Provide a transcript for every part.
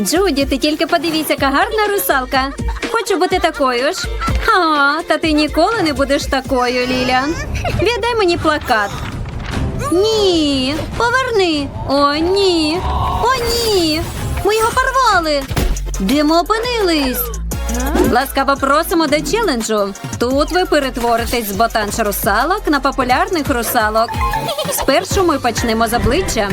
Джуді, ти тільки подивіться, яка гарна русалка. Хочу бути такою ж. А, та ти ніколи не будеш такою, Ліліан. Віддай мені плакат. Ні, поверни. О, ні. О, ні. Ми його порвали. Де ми опинились? Ласкаво просимо до челенджу. Тут ви перетворитесь з ботанч русалок на популярних русалок. Спершу ми почнемо з обличчя.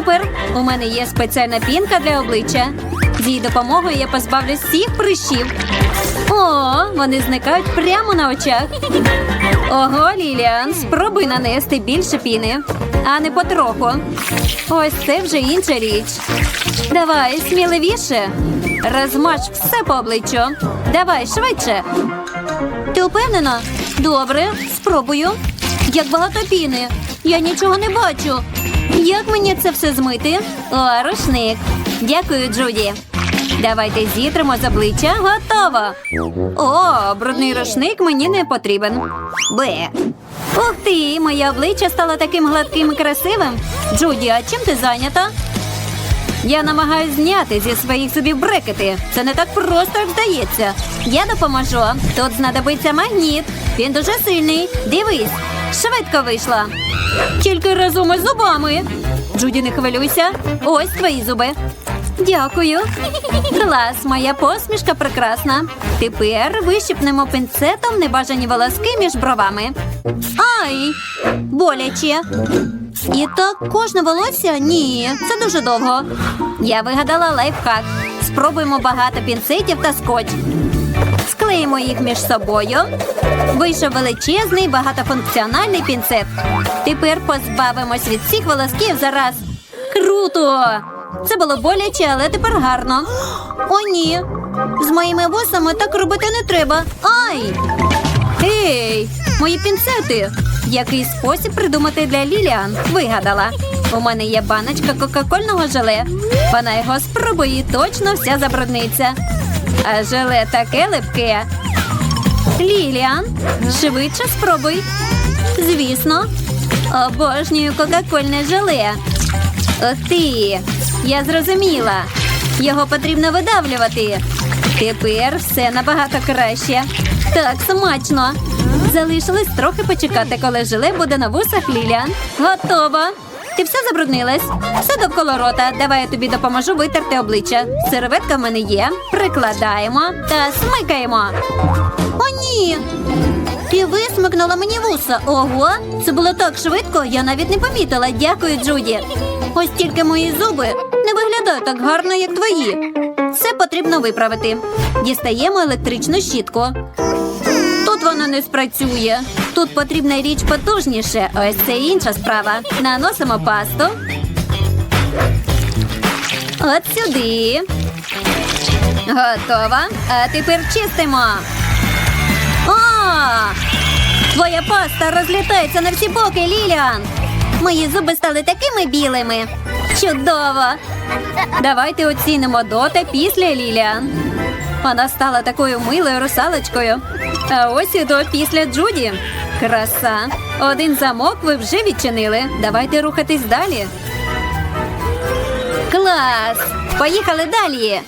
Супер! У мене є спеціальна пінка для обличчя. З її допомогою я позбавлюсь всіх прищів. О, вони зникають прямо на очах. Ого, Ліліан, спробуй нанести більше піни, а не потроху. Ось це вже інша річ. Давай, сміливіше. Розмаж все по обличчю. Давай швидше. Ти впевнена? Добре, спробую. Як багато піни. Я нічого не бачу. Як мені це все змити? О, рушник. Дякую, Джуді. Давайте зітримо з обличчя. Готово. О, брудний рушник мені не потрібен. Бе. Ух ти, моє обличчя стало таким гладким і красивим. Джуді, а чим ти зайнята? Я намагаюсь зняти зі своїх зубів брекети. Це не так просто, як здається. Я допоможу. Тут знадобиться магніт. Він дуже сильний. Дивись, швидко вийшла. Тільки разом із зубами. Джуді, не хвилюйся. Ось твої зуби. Дякую. Клас, моя посмішка прекрасна. Тепер вищипнемо пінцетом небажані волоски між бровами. Ай! Боляче. І так кожне волосся? Ні, це дуже довго. Я вигадала лайфхак. Спробуємо багато пінцетів та скотч. Склеїмо їх між собою. Вийшов величезний багатофункціональний пінцет. Тепер позбавимось від всіх волосків зараз. Круто! Це було боляче, але тепер гарно. О, ні. З моїми вусами так робити не треба. Ай! Ей, мої пінцети! Який спосіб придумати для Ліліан? Вигадала. У мене є баночка кока-кольного желе. Вона його спробує і точно вся забрудниться. А желе таке липке. Ліліан, швидше спробуй. Звісно, обожнюю кока-кольне желе. Ух ти! Я зрозуміла. Його потрібно видавлювати. Тепер все набагато краще. Так, смачно. Залишилось трохи почекати, коли желе буде на вусах Ліліан. Готово. Ти все забруднилась? Все довкола рота. Давай я тобі допоможу витерти обличчя. Серветка в мене є. Прикладаємо та смикаємо. О, ні! Ти висмикнула мені вуса. Ого, це було так швидко, я навіть не помітила. Дякую, Джуді. Ось тільки мої зуби не виглядають так гарно, як твої. Це потрібно виправити. Дістаємо електричну щітку. Тут вона не спрацює. Тут потрібна річ потужніше. Ось це інша справа. Наносимо пасту. От сюди. Готова. А тепер чистимо. О! Твоя паста розлітається на всі боки, Ліліан. Мої зуби стали такими білими. Чудово! Давайте оцінимо до після Ліліан. Вона стала такою милою русалочкою. А ось і до після Джуді. Краса. Один замок ви вже відчинили. Давайте рухатись далі. Клас! Поїхали далі.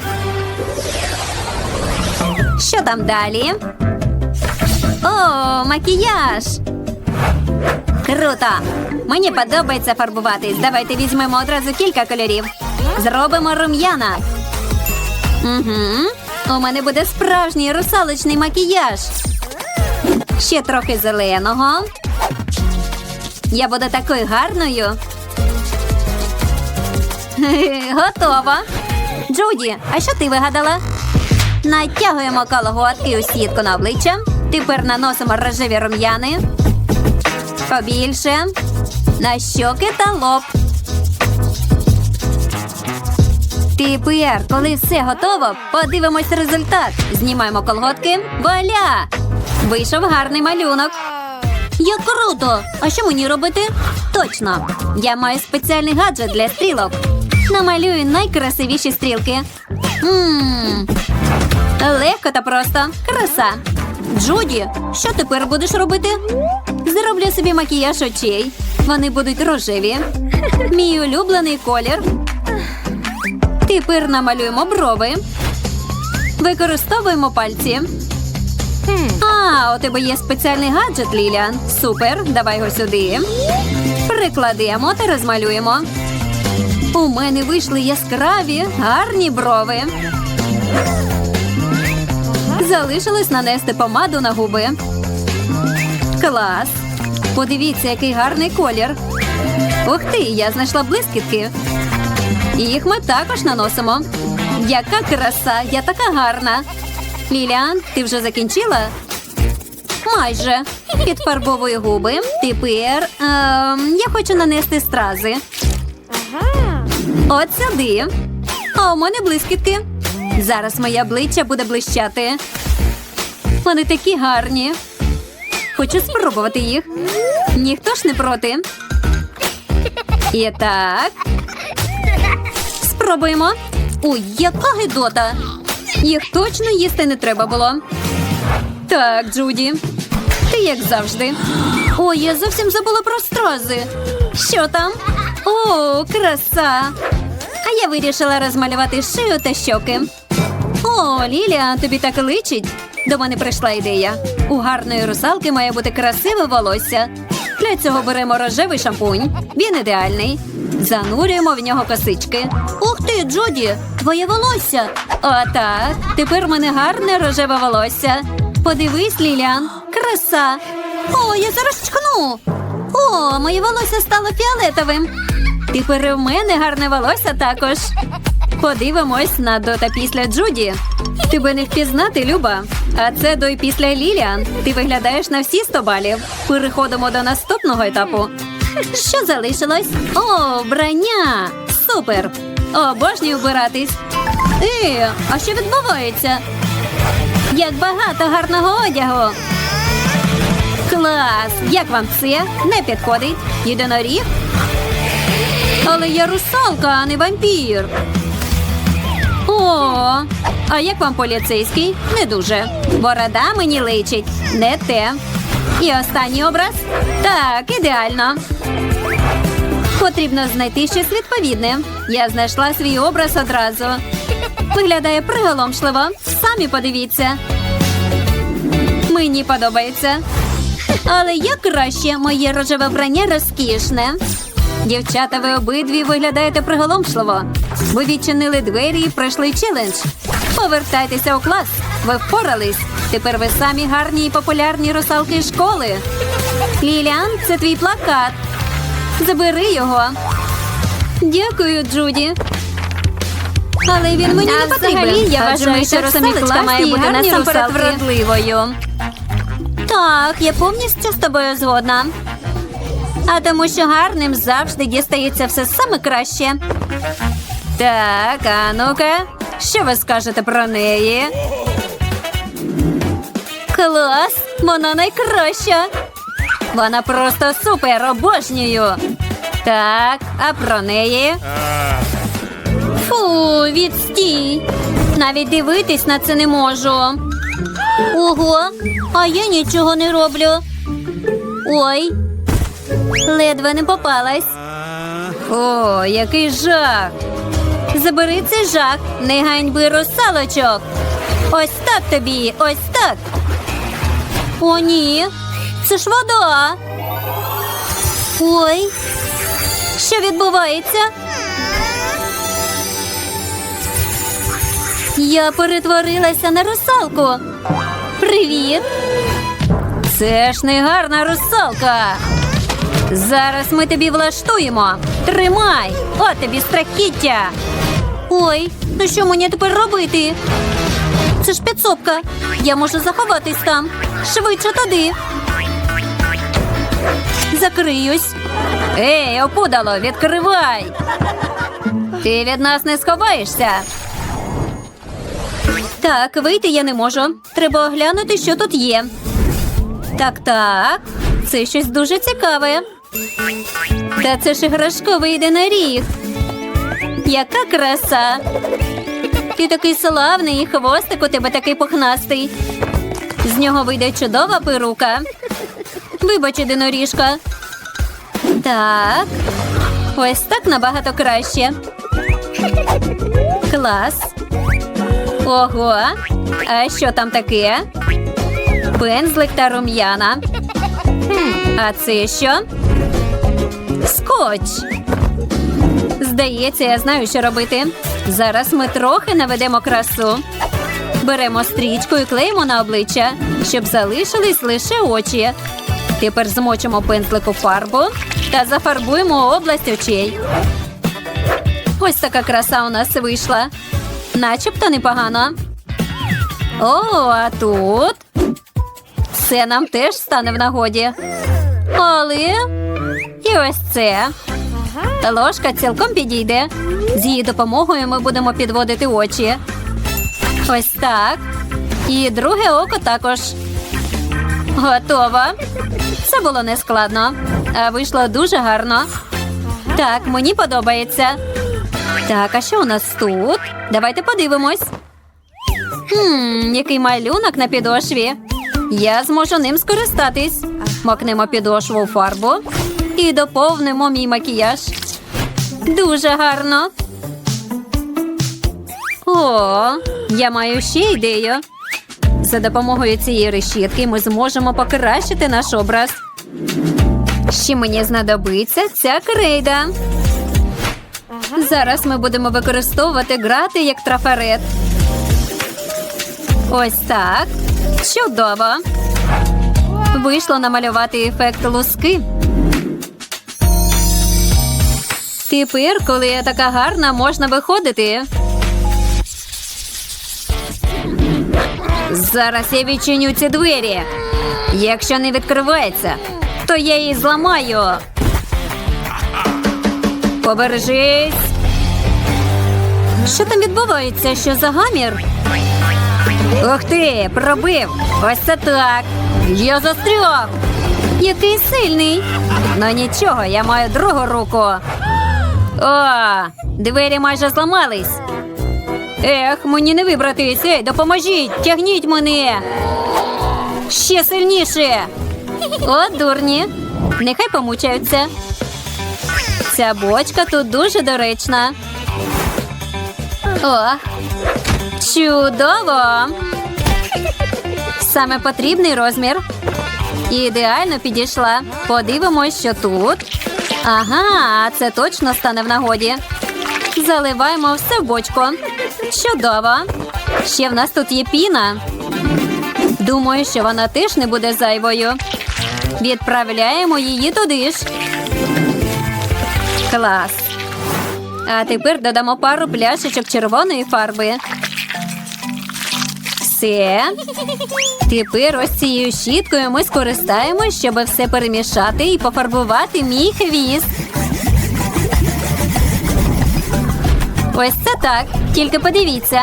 Що там далі? О, макіяж! Круто! Мені подобається фарбуватись. Давайте візьмемо одразу кілька кольорів. Зробимо рум'яна. Угу. У мене буде справжній русалочний макіяж. Ще трохи зеленого. Я буду такою гарною. Готова. Джуді, а що ти вигадала? Натягуємо колготки у сітку на обличчя. Тепер наносимо рожеві рум'яни. Побільше. На щоки та лоб. Тепер, коли все готово, подивимось результат. Знімаємо колготки. Вуаля! Вийшов гарний малюнок. Як круто! А що мені робити? Точно! Я маю спеціальний гаджет для стрілок. Намалюю найкрасивіші стрілки. Ммм. Легко та просто. Краса. Джуді, що тепер будеш робити? Зроблю собі макіяж очей. Вони будуть рожеві. Мій улюблений колір. Тепер намалюємо брови. Використовуємо пальці. А, у тебе є спеціальний гаджет, Ліліан. Супер, давай його сюди. Прикладемо та розмалюємо. У мене вийшли яскраві, гарні брови. Залишилось нанести помаду на губи. Клас. Подивіться, який гарний колір. Ух ти, я знайшла блискітки. Їх ми також наносимо. Яка краса, я така гарна. Ліліан, ти вже закінчила? Майже. Підфарбовую губи. Тепер ем, я хочу нанести стрази. От сюди. А у мене блискітки. Зараз моє обличчя буде блищати. Вони такі гарні. Хочу спробувати їх. Ніхто ж не проти. І так. Спробуємо. Ой, яка гидота. Їх точно їсти не треба було. Так, Джуді. Ти як завжди. Ой, я зовсім забула про стрази. Що там? О, краса. А я вирішила розмалювати шию та щоки. О, Лілія, тобі так личить. До мене прийшла ідея. У гарної русалки має бути красиве волосся. Для цього беремо рожевий шампунь. Він ідеальний. Занурюємо в нього косички. Ух ти, Джуді, твоє волосся. Отак. Тепер в мене гарне рожеве волосся. Подивись, Ліліан, краса. О, я зараз чкну. О, моє волосся стало фіолетовим. Тепер і в мене гарне волосся також. Подивимось на до та після Джуді. Тебе не впізнати, Люба. А це до і після Ліліан. Ти виглядаєш на всі 100 балів. Переходимо до наступного етапу. Що залишилось? О, вбрання! Супер! Обожнюю вбиратись. Е, а що відбувається? Як багато гарного одягу. Клас! Як вам це? Не підходить. Єдиноріг? Але я русалка, а не вампір. О, а як вам поліцейський? Не дуже. Борода мені личить. Не те. І останній образ? Так, ідеально. Потрібно знайти щось відповідне. Я знайшла свій образ одразу. Виглядає приголомшливо. Самі подивіться. Мені подобається. Але як краще, моє рожеве вбрання розкішне. Дівчата, ви обидві виглядаєте приголомшливо. Ви відчинили двері і пройшли челендж. Повертайтеся у клас. Ви впорались. Тепер ви самі гарні і популярні русалки школи. Ліліан, це твій плакат. Забери його. Дякую, Джуді. Але він мені А не потрібен. взагалі, я вважаю, що русалочка має бути насамперед вродливою. Так, я повністю з тобою згодна. А тому, що гарним завжди дістається все саме краще. Так, а ну-ка, що ви скажете про неї? Клас! Вона найкраща! Вона просто супер обожнюю. Так, а про неї? Фу, відстій. Навіть дивитись на це не можу. Ого, а я нічого не роблю. Ой, ледве не попалась. О, який жах. Забери цей жах, не ганьби русалочок. Ось так тобі, ось так. О, ні, це ж вода. Ой, що відбувається? Я перетворилася на русалку. Привіт. Це ж не гарна русалка. Зараз ми тобі влаштуємо. Тримай! От тобі страхіття. Ой, ну що мені тепер робити? Це ж підсобка. Я можу заховатись там. Швидше туди. Закриюсь. Ей, опудало, відкривай. Ти від нас не сховаєшся. Так, вийти я не можу. Треба оглянути, що тут є. Так, так. Це щось дуже цікаве. Та це ж іграшковий єдиноріг. Яка краса. Ти такий славний, і хвостик у тебе такий пухнастий. З нього вийде чудова перука. Вибач, єдиноріжка. Так. Ось так набагато краще. Клас. Ого. А що там таке? Пензлик та рум'яна. А це що? Скотч. Здається, я знаю, що робити. Зараз ми трохи наведемо красу. Беремо стрічку і клеїмо на обличчя, щоб залишились лише очі. Тепер змочимо пензлик у фарбу та зафарбуємо область очей. Ось така краса у нас вийшла. Начебто непогано. О, а тут це нам теж стане в нагоді. Але і ось це. Ложка цілком підійде. З її допомогою ми будемо підводити очі. Ось так. І друге око також. Готово. Це було нескладно, вийшло дуже гарно. Так, мені подобається. Так, а що у нас тут? Давайте подивимось. Хм, який малюнок на підошві. Я зможу ним скористатись. Макнемо підошву у фарбу і доповнимо мій макіяж. Дуже гарно. О, я маю ще ідею. За допомогою цієї решітки ми зможемо покращити наш образ. Ще мені знадобиться ця крейда. Зараз ми будемо використовувати грати як трафарет. Ось так. Чудово. Вийшло намалювати ефект луски. Тепер, коли я така гарна, можна виходити. Зараз я відчиню ці двері. Якщо не відкривається, то я її зламаю. Побережись. Що там відбувається? Що за гамір? Ух ти, пробив. Ось це так. Я застряг. Який сильний. Ну нічого, я маю другу руку. О, двері майже зламались. Ех, мені не вибратись. Ей, допоможіть, тягніть мене. Ще сильніше. О, дурні. Нехай помучаються. Ця бочка тут дуже доречна. О, чудово. Саме потрібний розмір. Ідеально підійшла. Подивимось, що тут. Ага, це точно стане в нагоді. Заливаємо все в бочку. Чудово. Ще в нас тут є піна. Думаю, що вона теж не буде зайвою. Відправляємо її туди ж. Клас. А тепер додамо пару пляшечок червоної фарби. Все. Тепер ось цією щіткою ми скористаємось, щоб все перемішати і пофарбувати мій хвіст. Ось це так. Тільки подивіться.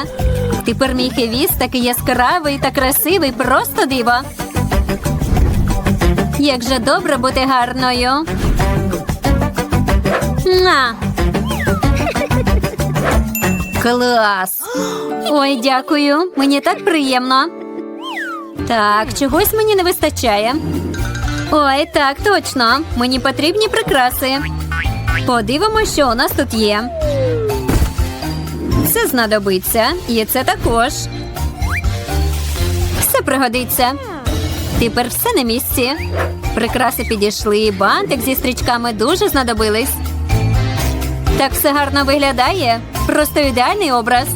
Тепер мій хвіст такий яскравий та красивий, просто диво. Як же добре бути гарною. На. Клас. Ой, дякую. Мені так приємно. Так, чогось мені не вистачає. Ой, так, точно. Мені потрібні прикраси. Подивимося, що у нас тут є. Це знадобиться. І це також. Все пригодиться. Тепер все на місці. Прикраси підійшли, бантик зі стрічками дуже знадобились. Так все гарно виглядає. Просто ідеальний образ.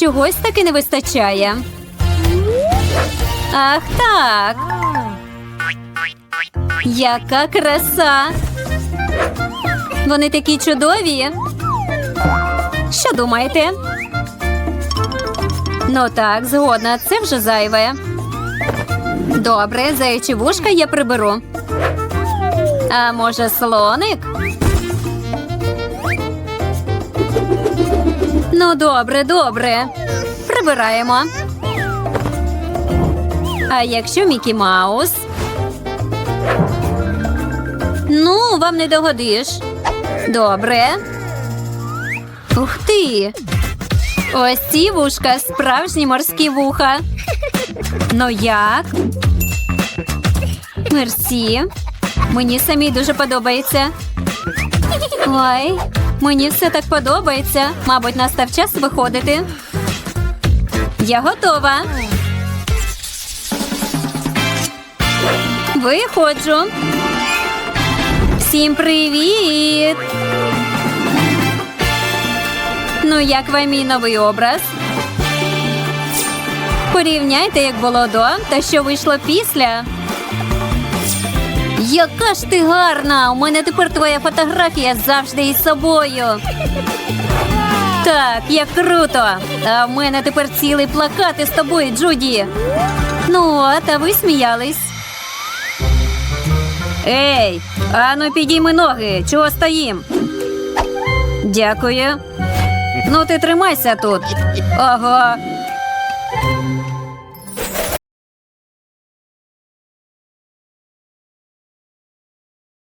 Чогось таки не вистачає. Ах так. Яка краса. Вони такі чудові. Що думаєте? Ну так, згодна, це вже зайве. Добре, заячі вушка я приберу. А може, слоник? Ну, добре, добре. Прибираємо. А якщо Мікі Маус? Ну, вам не догодиш. Добре. Ух ти. Ось ці вушка справжні морські вуха. Ну як? Мерсі. Мені самі дуже подобається. Ой, Мені все так подобається. Мабуть, настав час виходити. Я готова. Виходжу. Всім привіт! Ну, як вам мій новий образ? Порівняйте, як було до та що вийшло після. Яка ж ти гарна! У мене тепер твоя фотографія завжди із собою. Так, як круто! А в мене тепер цілий плакат із тобою, Джуді. Ну, от, а ви сміялись. Ей, ану підійми ноги. Чого стоїм? Дякую. Ну, ти тримайся тут. Ага,